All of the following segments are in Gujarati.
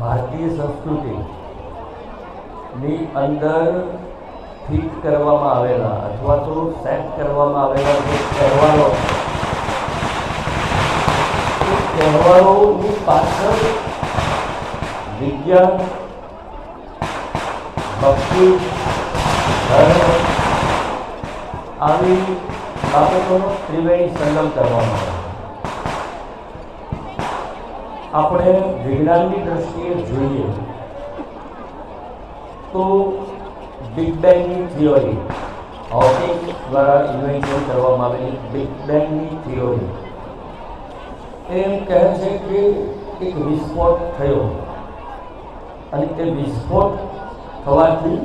ભારતીય સંસ્કૃતિ ની અંદર ફિટ કરવામાં આવેલા અથવા તો સેટ કરવામાં આવેલા જે તહેવારો તહેવારોની પાછળ વિજ્ઞાન, ભક્તિ, ધર્મ આવી બાબતોનો ત્રિવેણી સંગમ કરવામાં આવે. આપણે વિજ્ઞાનની દ્રષ્ટિએ જોઈએ તો બિગ બેંગની થિયોરી હોકિંગ દ્વારા ઇન્વેન્શન કરવામાં આવેલી બિગ બેંગની થિયોરી એમ કહે છે કે એક વિસ્ફોટ થયો અને તે વિસ્ફોટ થવાથી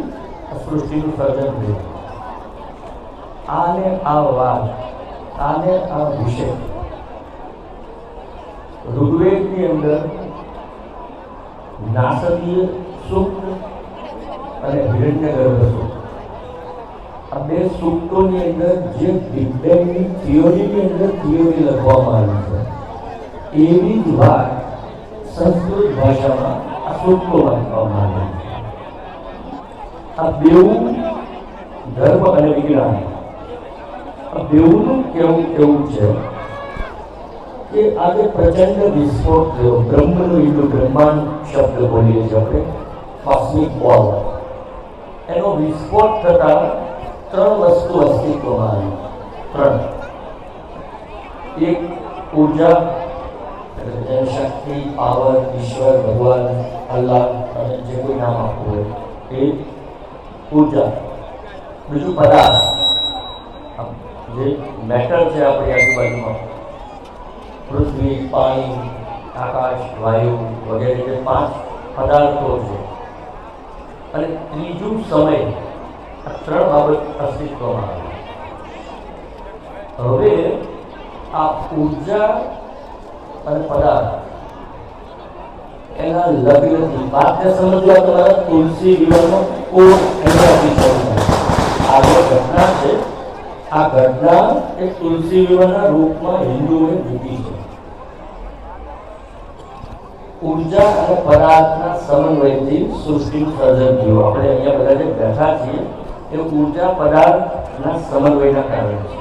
સૃષ્ટિનું સર્જન થયું. આને આ વાત આને આ વિષય ઋગ્વેદની અંદર નાસદીય સૂક્ત અને હિરણ્યગર્ભ સૂક્ત. આ બે સૂક્તોની અંદર જે બિગ બેંગની થિયોરીની અંદર થિયોરી લખવામાં આવી છે, એવી જ વાત સંસ્કૃત ભાષામાં આ સૂક્તોમાં લખવામાં આવી છે. આ બેવું ધર્મ અને વિજ્ઞાન. આ બેઉનું કેવું કેવું છે? કે આજે પ્રચંડ વિસ્ફોટ થયો બ્રહ્મનું યુદ્ધ બ્રહ્માંડ શબ્દ બોલીએ છીએ આપણે કોસ્મિક બોલ એનો વિસ્ફોટ થતા ત્રણ વસ્તુ અસ્તિત્વમાં આવી ત્રણ એક ઊર્જા એટલે જેને શક્તિ પાવર ઈશ્વર ભગવાન અલ્લાહ અને જે કોઈ નામ આપવું હોય એ ઊર્જા બીજું પદાર્થ આમ જે મેટર છે આપણી આજુબાજુમાં પૃથ્વી, પાણી, આકાશ, વાયુ વગેરે જે પાંચ પદાર્થો છે. અને ત્રીજું સમય આ ત્રણ બાબત અસ્તિત્વમાં આવે હવે આ ઊર્જા અને પદાર્થ એના લગ્નથી વાતને સમજવા તમારા તુલસી વિવાહનો કોઈ એનાથી શરૂ થાય આ ઘટના છે. આ ઘટના એક તુલસી વિવાહના રૂપમાં હિન્દુઓએ મૂકી છે. ઊર્જા અને પદાર્થના સમન્વયથી સૃષ્ટિનું સર્જન થયું. આપણે અહીંયા બધા જે બેઠા છીએ, એ ઊર્જા પદાર્થના સમન્વયના કારણે છે.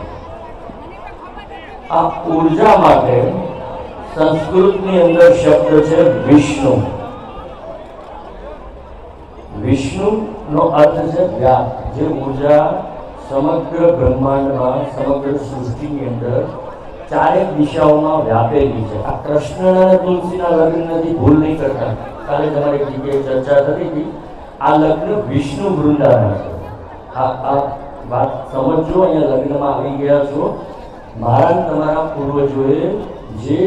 આ ઊર્જા માટે સંસ્કૃતની અંદર શબ્દ છે વિષ્ણુ. વિષ્ણુનો અર્થ છે વ્યાપ. જે ઊર્જા સમગ્ર બ્રહ્માંડમાં, સમગ્ર સૃષ્ટિની અંદર ચારેક દિશાઓમાં વ્યાપેલી છે. આ કૃષ્ણ અને તુલસીના લગ્ન નથી ભૂલ નહીં કરતા. કાલે તમારી જગ્યાએ ચર્ચા થતી હતી. આ લગ્ન વિષ્ણુ વૃંદાના છે આ આ વાત સમજો અહીંયા લગ્નમાં આવી ગયા છો. મારા તમારા પૂર્વજોએ જે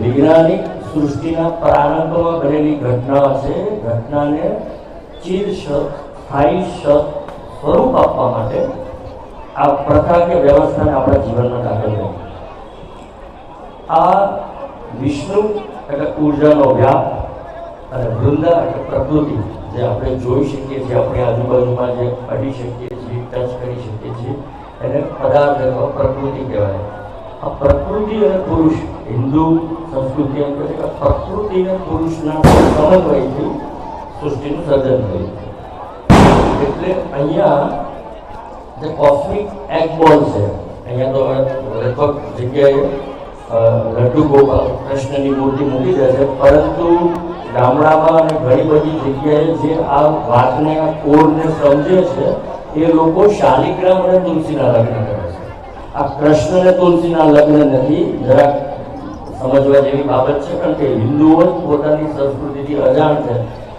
વૈજ્ઞાનિક સૃષ્ટિના પ્રારંભમાં બનેલી ઘટના છે, ઘટનાને ચીર સ્થાયી સ્વરૂપ આપવા માટે આ પ્રથા કે વ્યવસ્થાને આપણા જીવનમાં દાખલ કરી આ વિષ્ણુ એટલે ઉર્જાનો વ્યાપ અને વૃંદા એટલે પ્રકૃતિ જે આપણે જોઈ શકીએ છીએ, આપણી આજુબાજુમાં જે અડી શકીએ છીએ ટચ કરી શકીએ છીએ, એને પદાર્થ અથવા પ્રકૃતિ કહેવાય. આ પ્રકૃતિ અને પુરુષ, હિન્દુ, સંસ્કૃતિ એમ કહે છે પ્રકૃતિ અને પુરુષના સમન્વયથી સૃષ્ટિનું સર્જન થયું. એટલે અહીંયા જે કોસ્મિક એગ બોલ છે. અહીંયા તો લગભગ જગ્યાએ લડ્ડુ ગોપાલ, કૃષ્ણની મૂર્તિ મૂકી દે છે. પરંતુ ગામડામાં અને ઘણી બધી જગ્યાએ જે આ વાતને આ કોરને સમજે છે, એ લોકો શાલિગ્રામ અને તુલસીના લગ્ન કરે છે. આ કૃષ્ણ અને તુલસીના લગ્ન નથી, જરાક સમજવા જેવી બાબત છે, કારણ કે હિન્દુઓ પોતાની સંસ્કૃતિથી અજાણ છે.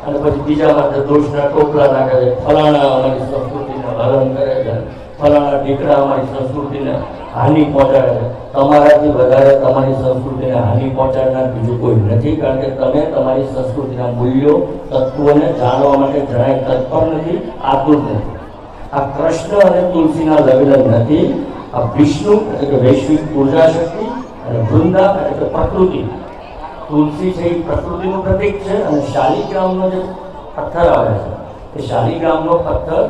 અને પછી બીજા માટે દોષના ટોપલા નાખે છે. ફલાણા અમારી સંસ્કૃતિને હરણ કરે છે. ફલાણા દીકરા અમારી સંસ્કૃતિને હાનિ પહોંચાડે છે. તમારાથી વધારે તમારી સંસ્કૃતિને હાનિ પહોંચાડનાર બીજું કોઈ નથી. કારણ કે તમે તમારી સંસ્કૃતિના મૂલ્યો, તત્વોને જાણવા માટે જરાય તત્પર નથી, આતુર નથી. આ કૃષ્ણ અને તુલસીના લગ્ન નથી. આ વિષ્ણુ એટલે કે વૈશ્વિક ઊર્જા શક્તિ અને વૃંદા એટલે કે પ્રકૃતિ. તુલસી છે એ પ્રકૃતિનું પ્રતીક છે અને શાલિગ્રામનો જે પથ્થર આવે છે એ શાલિગ્રામનો પથ્થર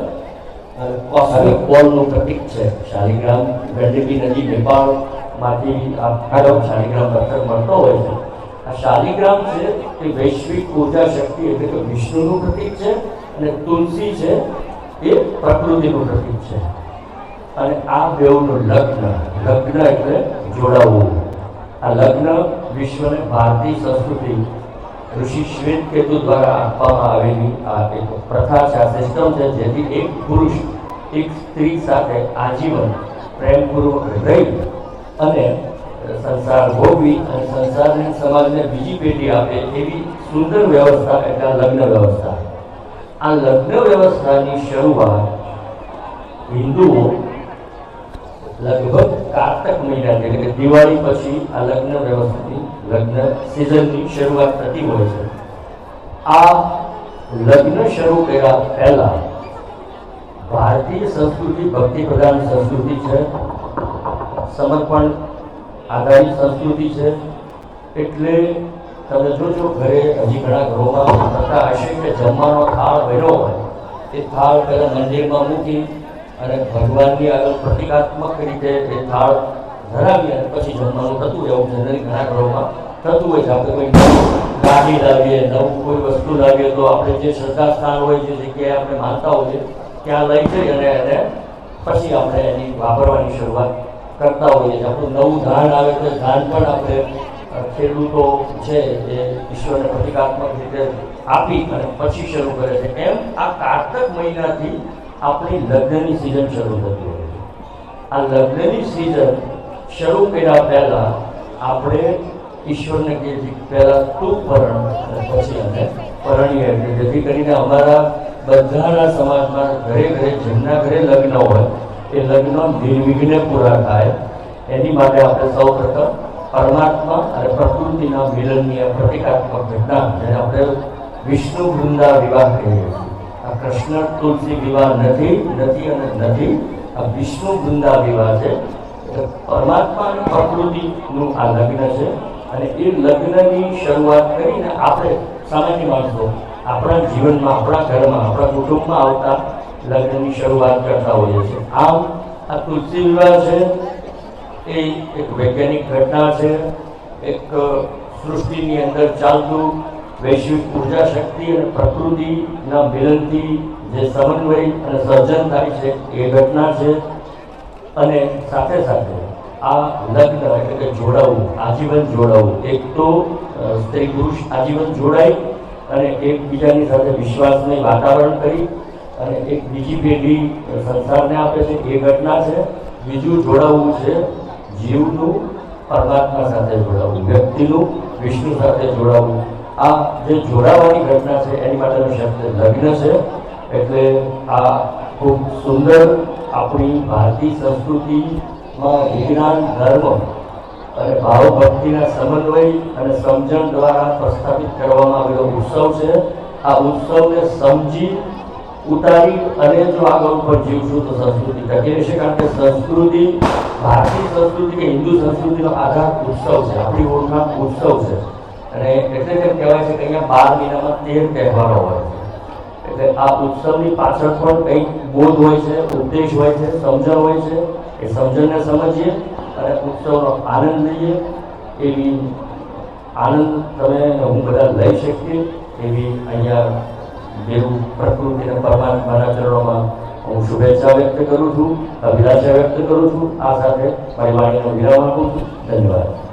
કોસ્મિક બોલનું પ્રતીક છે. શાલિગ્રામ ગંડકી નદી નેપાળમાંથી આ ખરો શાલિગ્રામ પથ્થર મળતો હોય છે. આ શાલિગ્રામ છે એ વૈશ્વિક ઊર્જા શક્તિ એટલે કે વિષ્ણુનું પ્રતીક છે અને તુલસી છે એ પ્રકૃતિનું પ્રતીક છે. અને આ બેઉનું લગ્ન લગ્ન એટલે જોડાવવું આ લગ્ન વિશ્વને ભારતીય સંસ્કૃતિ ઋષિ શ્વેત કેતુ દ્વારા આપવામાં આવેલી આ એક પ્રથા છે. આ સિસ્ટમ છે જેથી એક પુરુષ, એક સ્ત્રી સાથે આજીવન પ્રેમપૂર્વક રહી અને સંસાર ભોગવી અને સંસારને સમાજને બીજી પેઢી આપે એવી સુંદર વ્યવસ્થા એટલે લગ્ન વ્યવસ્થા. આ લગ્ન વ્યવસ્થાની શરૂઆત હિન્દુઓ લગભગ કારતક મહિના એટલે કે દિવાળી પછી આ લગ્ન વ્યવસ્થાની લગ્ન સિઝનની શરૂઆત થતી હોય છે. આ લગ્ન શરૂ કર્યા પહેલા ભારતીય સંસ્કૃતિ ભક્તિ પ્રધાન સંસ્કૃતિ છે, સમર્પણ આધારિત સંસ્કૃતિ છે, એટલે તમે જોજો ઘરે હજી ઘણા ઘરોમાં થતા હશે કે જમવાનો થાળ ભર્યો હોય, એ થાળ પહેલાં મંદિરમાં મૂકી અને ભગવાનની આગળ પ્રતિકાત્મક રીતે એ થાળ ધરાવી અને પછી જમવાનું થતું એવું જનરલી ઘણા ઘરોમાં થતું હોય છે. આપણે કોઈ ગાડી લાવીએ, નવું કોઈ વસ્તુ લાવીએ, તો આપણે જે શ્રદ્ધા સ્થાન હોય, જે જગ્યાએ આપણે માનતા હોઈએ ત્યાં લઈ જઈ અને એને પછી આપણે એની વાપરવાની શરૂઆત કરતા હોઈએ છીએ. આપણું નવું ધાન આવે તો ધાન પણ આપણે ખેડૂતો છે એ ઈશ્વરને પ્રતિકાત્મક રીતે આપી અને પછી શરૂ કરે છે. એમ આ કારતક મહિનાથી આપણી લગ્નની સિઝન શરૂ થતી હોય છે. આ લગ્નની સિઝન શરૂ કર્યા પહેલા આપણે ઈશ્વરને કહીએ પહેલાં તું પરણ અને પછી અમે પરણીએ. જેથી કરીને અમારા બધાના સમાજમાં ઘરે ઘરે જેમના ઘરે લગ્ન હોય, એ લગ્ન નિર્વિઘ્ને પૂરા થાય. એની માટે આપણે સૌ પ્રથમ પરમાત્મા અને પ્રકૃતિના મિલનની પ્રતિકાત્મક ઘટના જેને આપણે વિષ્ણુ વૃંદા વિવાહ કહીએ છીએ. આ કૃષ્ણ તુલસી વિવાહ નથી નથી અને નથી. આ વિષ્ણુ વૃંદા વિવાહ છે. એટલે પરમાત્મા અને પ્રકૃતિનું આ લગ્ન છે. અને એ લગ્નની શરૂઆત કરીને આપણે સામાન્ય માણસો, આપણા જીવનમાં, આપણા ઘરમાં, આપણા કુટુંબમાં આવતા લગ્નની શરૂઆત કરતા હોઈએ છીએ. આમ, આ તુલસી વિવાહ છે. એ એક વૈજ્ઞાનિક ઘટના છે. એક સૃષ્ટિની અંદર ચાલતું વૈશ્વિક ઊર્જા શક્તિ અને પ્રકૃતિના મિલનથી જે સમન્વય અને સર્જન થાય છે એ ઘટના છે. અને સાથે સાથે આ લગ્ન એટલે કે જોડાવું, આજીવન જોડાવું, એક તો સ્ત્રી પુરુષ આજીવન જોડાય અને એકબીજાની સાથે વિશ્વાસને વાતાવરણ કરી અને એક બીજી પેઢી સંસારને આપે છે. એ ઘટના છે. બીજું જોડાવવું છે જીવનું, પરમાત્મા સાથે જોડાવવું વ્યક્તિનું, વિષ્ણુ સાથે જોડાવવું આ જે જોડાવાની ઘટના છે, એની માટેનો શબ્દ લગ્ન છે. એટલે આ ખૂબ સુંદર આપણી ભારતીય સંસ્કૃતિમાં વિજ્ઞાન, ધર્મ અને ભાવ ભક્તિના સમન્વય અને સમજણ દ્વારા પ્રસ્થાપિત કરવામાં આવેલો ઉત્સવ છે. આ ઉત્સવને સમજી, ઉતારી અને જો આગળ ઉપર જીવશું તો સંસ્કૃતિ ટકી રહેશે, કારણ કે સંસ્કૃતિ, ભારતીય સંસ્કૃતિ કે હિન્દુ સંસ્કૃતિનો આધાર ઉત્સવ છે. આપણી ઓળખાણ ઉત્સવ છે. અને એટલે તેમ કહેવાય છે કે અહીંયા બાર મહિનામાં તેર તહેવારો હોય છે. એટલે આ ઉત્સવની પાછળ પણ કંઈક બોધ હોય છે, ઉદ્દેશ હોય છે, સમજણ હોય છે. એ સમજણને સમજીએ અને ઉત્સવનો આનંદ લઈએ. એવી આનંદ તમે હું બધા લઈ શકીએ એવી અહીંયા દેવ પ્રકૃતિ અને પરમાત્માના ચરણોમાં હું શુભેચ્છા વ્યક્ત કરું છું, અભિલાષા વ્યક્ત કરું છું. આ સાથે મારી વાણીનો વિરામ આપું છું. ધન્યવાદ.